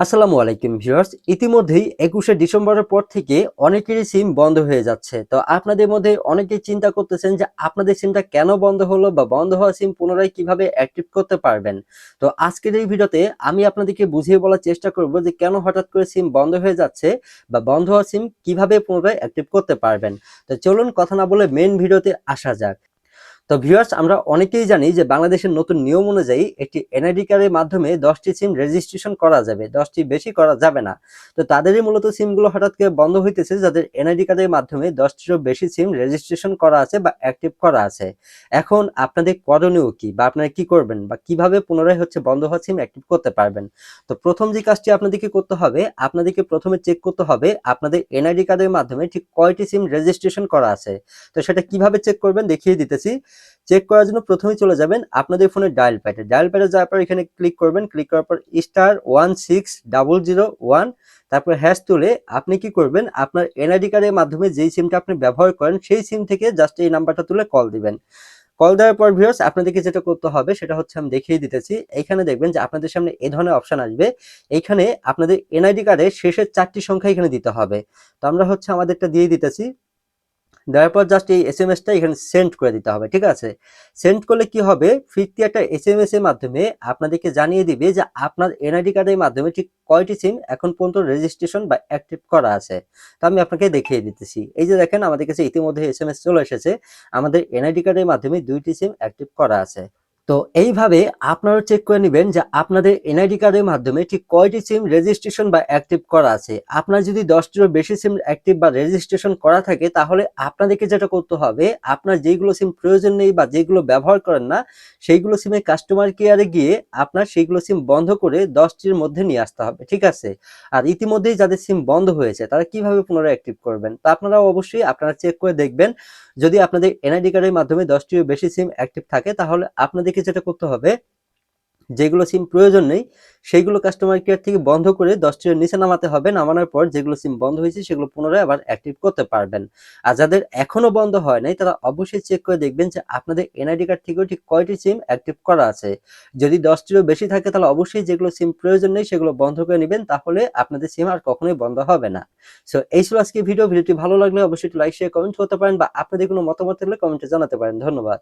আসসালামু আলাইকুম ভিউয়ার্স। ইতিমধ্যেই একুশে ডিসেম্বরের পর থেকে অনেকেরই সিম বন্ধ হয়ে যাচ্ছে। তো আপনাদের মধ্যে অনেকেই চিন্তা করতেছেন যে আপনাদের সিমটা কেন বন্ধ হলো বা বন্ধ হওয়া সিম পুনরায় কীভাবে অ্যাক্টিভ করতে পারবেন? তো আজকের এই ভিডিওতে আমি আপনাদেরকে বুঝিয়ে বলার চেষ্টা করব যে কেন হঠাৎ করে সিম বন্ধ হয়ে যাচ্ছে বা বন্ধ হওয়া সিম কীভাবে পুনরায় অ্যাক্টিভ করতে পারবেন? তো চলুন কথা না বলে মেন ভিডিওতে আসা যাক। তো ভিউয়ার্স আমরা অনেকেই জানি যে বাংলাদেশের নতুন নিয়ম অনুযায়ী একটি এনআইডি কার্ডের মাধ্যমে দশটি সিম রেজিস্ট্রেশন করা যাবে, দশটি বেশি করা যাবে না। তো তাদেরই মূলত সিমগুলো হঠাৎ করে বন্ধ হইতেছে, যাদের এনআইডি কার্ডের মাধ্যমে দশটিরও বেশি সিম রেজিস্ট্রেশন করা আছে বা অ্যাক্টিভ করা আছে। এখন আপনাদের করণীয় কি বা আপনারা কি করবেন বা কীভাবে পুনরায় হচ্ছে বন্ধ হওয়া সিম অ্যাক্টিভ করতে পারবেন? তো প্রথম যে কাজটি আপনাদেরকে করতে হবে, আপনাদেরকে প্রথমে চেক করতে হবে আপনাদের এনআইডি কার্ডের মাধ্যমে ঠিক কয়টি সিম রেজিস্ট্রেশন করা আছে। তো সেটা কীভাবে চেক করবেন দেখিয়ে দিতেছি। চেক করার জন্য প্রথমে চলে যাবেন আপনাদের ফোনের ডায়াল প্যাডে ডায়াল প্যাডে যাওয়ার পর এখানে ক্লিক করবেন ক্লিক করার পর star one six double zero one তারপর হ্যাশ তুলে আপনি কি করবেন, আপনার এনআইডি কার্ডের মাধ্যমে যেই সিমটা আপনি ব্যবহার করেন, সেই সিম থেকে জাস্ট এই নাম্বারটা তুলে কল দিবেন। কল দেওয়ার পর ভিউয়ার্স আপনাদেরকে যেটা করতে হবে সেটা হচ্ছে আমি দেখিয়ে দিতেছি। এখানে দেখবেন যে আপনাদের সামনে এই ধরনের অপশন আসবে। এখানে আপনাদের এনআইডি কার্ডের শেষের চারটি সংখ্যা এখানে দিতে হবে। তো আমরা হচ্ছে আমাদেরটা দিয়ে দিতেছি। দেওয়ার পর জাস্ট এই এস এম এসটা এখানে সেন্ড করে দিতে হবে, ঠিক আছে? সেন্ড করলে কি হবে? ফিরতি একটা এস এম এস এর মাধ্যমে আপনাদেরকে জানিয়ে দিবে যে আপনার এনআইডি কার্ডের মাধ্যমে ঠিক কয়টি সিম এখন পর্যন্ত রেজিস্ট্রেশন বা অ্যাক্টিভ করা আছে। তো আমি আপনাকে দেখিয়ে দিতেছি। এই যে দেখেন, আমাদের কাছে ইতিমধ্যে এস এম এস চলে এসেছে। আমাদের এনআইডি কার্ডের মাধ্যমে দুইটি সিম অ্যাক্টিভ করা আছে। তো এইভাবে আপনারা চেক করে নেবেন যে আপনাদের এনআইডি কার্ডের মাধ্যমে ঠিক কয়টি সিম রেজিস্ট্রেশন বা অ্যাক্টিভ করা আছে। আপনার যদি দশটিরও বেশি সিম অ্যাক্টিভ বা রেজিস্ট্রেশন করা থাকে, তাহলে আপনাদেরকে যেটা করতে হবে, আপনার যেগুলো সিম প্রয়োজন নেই বা যেগুলো ব্যবহার করেন না, সেইগুলো সিমে কাস্টমার কেয়ারে গিয়ে আপনার সেইগুলো সিম বন্ধ করে দশটির মধ্যে নিয়ে আসতে হবে, ঠিক আছে? আর ইতিমধ্যেই যাদের সিম বন্ধ হয়েছে, তারা কীভাবে পুনরায় অ্যাক্টিভ করবেন? তা আপনারা অবশ্যই আপনারা চেক করে দেখবেন। যদি আপনাদের এনআইডি কার্ডের মাধ্যমে দশটিরও বেশি সিম অ্যাক্টিভ থাকে, তাহলে আপনাদেরকে যেটা করতে হবে, যেগুলো সিম প্রয়োজন নেই, সেইগুলো কাস্টমার কেয়ার থেকে বন্ধ করে দশটির নিচে নামাতে হবে। নামানোর পর যেগুলো সিম বন্ধ হয়েছে, সেগুলো পুনরায় আবার অ্যাক্টিভ করতে পারবেন। আর যাদের এখনও বন্ধ হয় নাই, তারা অবশ্যই চেক করে দেখবেন যে আপনাদের এনআইডি কার্ড থেকেও ঠিক কয়টি সিম অ্যাক্টিভ করা আছে। যদি দশটিরও বেশি থাকে, তাহলে অবশ্যই যেগুলো সিম প্রয়োজন নেই, সেগুলো বন্ধ করে নেবেন, তাহলে আপনাদের সিম আর কখনোই বন্ধ হবে না। সো এই ছিল আজকে ভিডিও ভিডিওটি ভালো লাগলে অবশ্যই লাইক শেয়ার কমেন্ট করতে পারেন বা আপনাদের কোনো মতামত থাকলে কমেন্টে জানাতে পারেন। ধন্যবাদ।